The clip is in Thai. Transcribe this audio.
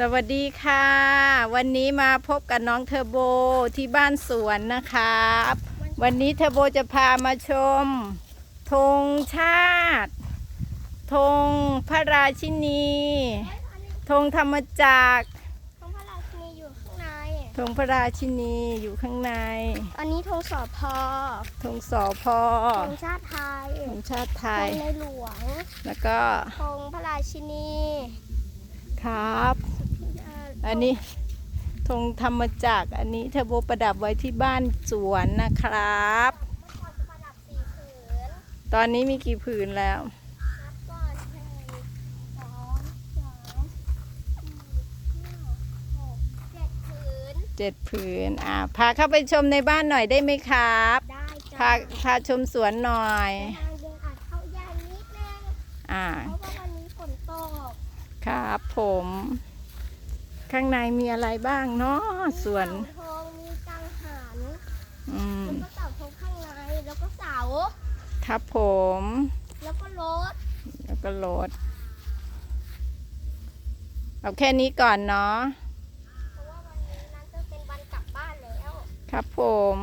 สวัสดีค่ะ วันนี้มาพบกับน้องเทอร์โบที่บ้านสวนนะครับ วันนี้เทอร์โบจะพามาชมธงชาติธงพระราชินีธงธรรมจักรธงพระราชินีอยู่ข้างในธงพระราชินีอยู่ข้างใน อันนี้ธงสอพอธงสอพอธงชาติไทยธงชาติไทธยงในหลวง แล้วก็ธงพระราชินี ครับเอันนี้ธงธรรมจักรอันนี้เทอร์โบประดับไว้ที่บ้านสวนนะครับเมื่อก่อนจะประดับสี่ผืนตอนนี้มีกี่ผืนแล้วนับก่อนหนึ่งสองสามสี่ห้าหกเจ็ดผืนเจ็ดผืน อ่า พาเข้าไปชมในบ้านหน่อยได้ไหมครับ ได้พาจ้าพาชมสวนหน่อยทางเดินอาจเข้ายากนิดนึงอ่า เพราะว่าวันนี้ฝนตก ครับผม ข้างในมีอะไรบ้างเนาะสวนมีเสาธงมีกังหันอืมแล้วก็เสาธงข้างในแล้วก็เสาครับผม แล้วก็รถแล้วก็รถเอาแค่นี้ก่อนเนาะเพราะว่าวันนี้นั้นจะเป็นวันกลับบ้านแล้ว ครับผม